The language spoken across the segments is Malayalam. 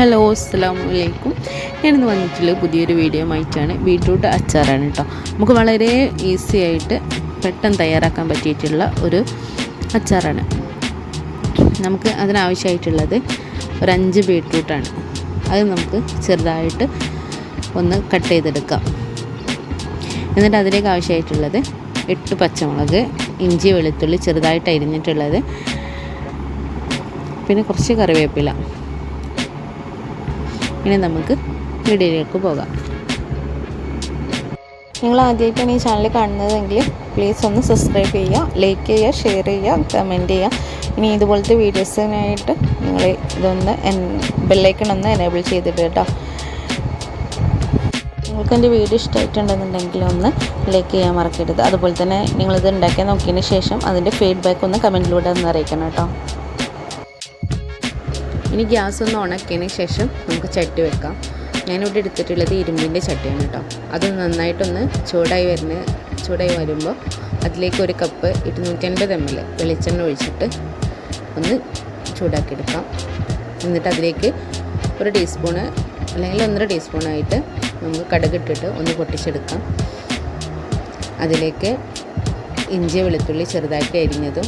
ഹലോ അസ്സാം വലൈക്കും ഞാനിന്ന് വന്നിട്ടുള്ള പുതിയൊരു വീഡിയോ ആയിട്ടാണ് ബീട്രൂട്ട് അച്ചാറാണ് കേട്ടോ. നമുക്ക് വളരെ ഈസി ആയിട്ട് പെട്ടെന്ന് തയ്യാറാക്കാൻ പറ്റിയിട്ടുള്ള ഒരു അച്ചാറാണ്. നമുക്ക് അതിനാവശ്യമായിട്ടുള്ളത് ഒരു അഞ്ച് ബീട്രൂട്ടാണ്. അത് നമുക്ക് ചെറുതായിട്ട് ഒന്ന് കട്ട് ചെയ്തെടുക്കാം. എന്നിട്ട് അതിലേക്ക് ആവശ്യമായിട്ടുള്ളത് എട്ട് പച്ചമുളക് ഇഞ്ചി വെളുത്തുള്ളി ചെറുതായിട്ട് അരിഞ്ഞിട്ടുള്ളത് പിന്നെ കുറച്ച് കറിവേപ്പില. ഇനി നമുക്ക് വീഡിയോയിലേക്ക് പോകാം. നിങ്ങൾ ആദ്യമായിട്ടാണ് ഈ ചാനൽ കാണുന്നതെങ്കിൽ പ്ലീസ് ഒന്ന് സബ്സ്ക്രൈബ് ചെയ്യുക ലൈക്ക് ചെയ്യുക ഷെയർ ചെയ്യുക കമന്റ് ചെയ്യുക. ഇനി ഇതുപോലത്തെ വീഡിയോസിനായിട്ട് നിങ്ങൾ ഇതൊന്ന് ബെല്ലൈക്കൺ ഒന്ന് എനേബിൾ ചെയ്തിട്ട് കേട്ടോ. നിങ്ങൾക്ക് എന്റെ വീഡിയോ ഇഷ്ടമായിട്ടുണ്ടെന്നുണ്ടെങ്കിൽ ഒന്ന് ലൈക്ക് ചെയ്യാൻ മറക്കരുത്. അതുപോലെ തന്നെ നിങ്ങളിത് ഉണ്ടാക്കി നോക്കിയതിന് ശേഷം അതിന്റെ ഫീഡ്ബാക്ക് ഒന്ന് കമന്റിലൂടെ ഒന്ന് അറിയിക്കണം കേട്ടോ. ഇനി ഗ്യാസ് ഒന്ന് ഉണക്കിയതിന് ശേഷം നമുക്ക് ചട്ടി വെക്കാം. ഞാനിവിടെ എടുത്തിട്ടുള്ളത് ഇരുമ്പിന്റെ ചട്ടിയാണ് കേട്ടോ. അത് നന്നായിട്ടൊന്ന് ചൂടായി വരുന്ന ചൂടായി വരുമ്പോൾ അതിലേക്ക് ഒരു കപ്പ് ഇരുന്നൂറ്റൻപത് എം എൽ വെളിച്ചെണ്ണ ഒഴിച്ചിട്ട് ഒന്ന് ചൂടാക്കിയെടുക്കാം. എന്നിട്ട് അതിലേക്ക് ഒരു ടീസ്പൂണ് അല്ലെങ്കിൽ ഒന്നര ടീസ്പൂണായിട്ട് നമുക്ക് കടുകിട്ടിട്ട് ഒന്ന് പൊട്ടിച്ചെടുക്കാം. അതിലേക്ക് ഇഞ്ചി വെളുത്തുള്ളി ചെറുതായിട്ട് അരിഞ്ഞതും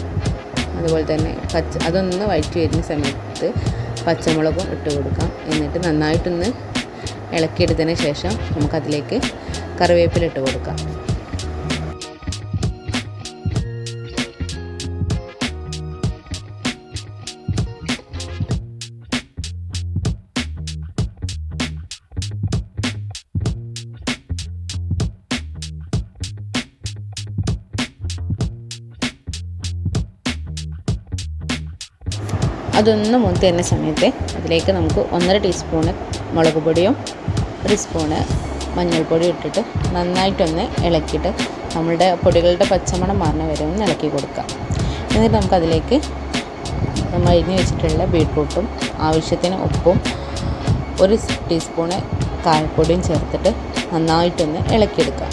അതുപോലെ തന്നെ പച്ച അതൊന്ന് വഴറ്റി വരുന്ന സമയത്ത് പച്ചമുളകും ഇട്ട് കൊടുക്കാം. എന്നിട്ട് നന്നായിട്ടൊന്ന് ഇളക്കിയെടുത്തതിന് ശേഷം നമുക്കതിലേക്ക് കറിവേപ്പില ഇട്ട് കൊടുക്കാം. അതൊന്ന് മൂത്ത് തരുന്ന സമയത്ത് അതിലേക്ക് നമുക്ക് ഒന്നര ടീസ്പൂണ് മുളക് പൊടിയും ഒരു സ്പൂണ് മഞ്ഞൾപ്പൊടി ഇട്ടിട്ട് നന്നായിട്ടൊന്ന് ഇളക്കിയിട്ട് നമ്മളുടെ പൊടികളുടെ പച്ചമണം മാറുന്ന വരെ ഒന്ന് ഇളക്കി കൊടുക്കുക എന്നിട്ട് നമുക്കതിലേക്ക് നമ്മൾ അരിഞ്ഞ് വെച്ചിട്ടുള്ള ബീട്രൂട്ടും ആവശ്യത്തിന് ഉപ്പും ഒരു ടീസ്പൂണ് കായപ്പൊടിയും ചേർത്തിട്ട് നന്നായിട്ടൊന്ന് ഇളക്കിയെടുക്കാം.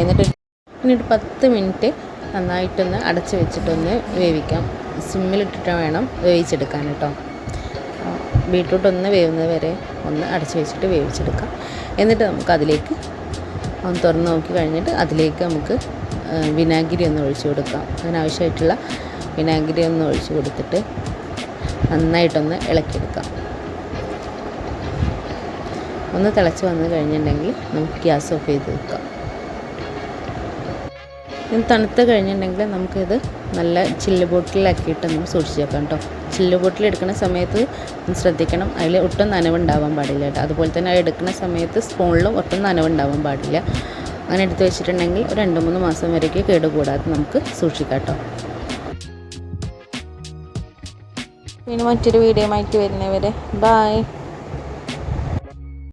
എന്നിട്ട് എന്നിട്ട് പത്ത് മിനിറ്റ് നന്നായിട്ടൊന്ന് അടച്ച് വെച്ചിട്ടൊന്ന് വേവിക്കാം. സിമ്മിലിട്ടിട്ട് വേണം വേവിച്ചെടുക്കാൻ കേട്ടോ. ബീട്രൂട്ട് ഒന്ന് വേവുന്നത് വരെ ഒന്ന് അടച്ചു വെച്ചിട്ട് വേവിച്ചെടുക്കാം. എന്നിട്ട് നമുക്ക് അതിലേക്ക് ഒന്ന് തുറന്ന് നോക്കി കഴിഞ്ഞിട്ട് അതിലേക്ക് നമുക്ക് വിനാഗിരി ഒന്ന് ഒഴിച്ചു കൊടുക്കാം. അതിനാവശ്യമായിട്ടുള്ള വിനാഗിരി ഒന്ന് ഒഴിച്ച് കൊടുത്തിട്ട് നന്നായിട്ടൊന്ന് ഇളക്കിയെടുക്കാം. ഒന്ന് തിളച്ച് വന്നു കഴിഞ്ഞിട്ടുണ്ടെങ്കിൽ നമുക്ക് ഗ്യാസ് ഓഫ് ചെയ്ത് വെക്കാം. ഇത് തണുത്ത് കഴിഞ്ഞിട്ടുണ്ടെങ്കിൽ നമുക്കിത് നല്ല ചില്ല് ബോട്ടിലാക്കിയിട്ട് നമുക്ക് സൂക്ഷിച്ച് വെക്കാം കേട്ടോ ചില്ല് ബോട്ടിൽ എടുക്കുന്ന സമയത്ത് ശ്രദ്ധിക്കണം. അതിൽ ഒട്ടും നനവുണ്ടാവാൻ പാടില്ല കേട്ടോ അതുപോലെ തന്നെ എടുക്കുന്ന സമയത്ത് സ്പൂണിലും ഒട്ടും നനവുണ്ടാവാൻ പാടില്ല. അങ്ങനെ എടുത്തു വെച്ചിട്ടുണ്ടെങ്കിൽ ഒരു രണ്ട് മൂന്ന് മാസം വരേക്ക് കേടുകൂടാതെ നമുക്ക് സൂക്ഷിക്കാം കേട്ടോ പിന്നെ മറ്റൊരു വീഡിയോ ആയിട്ട് വരുന്നവരെ ബായ്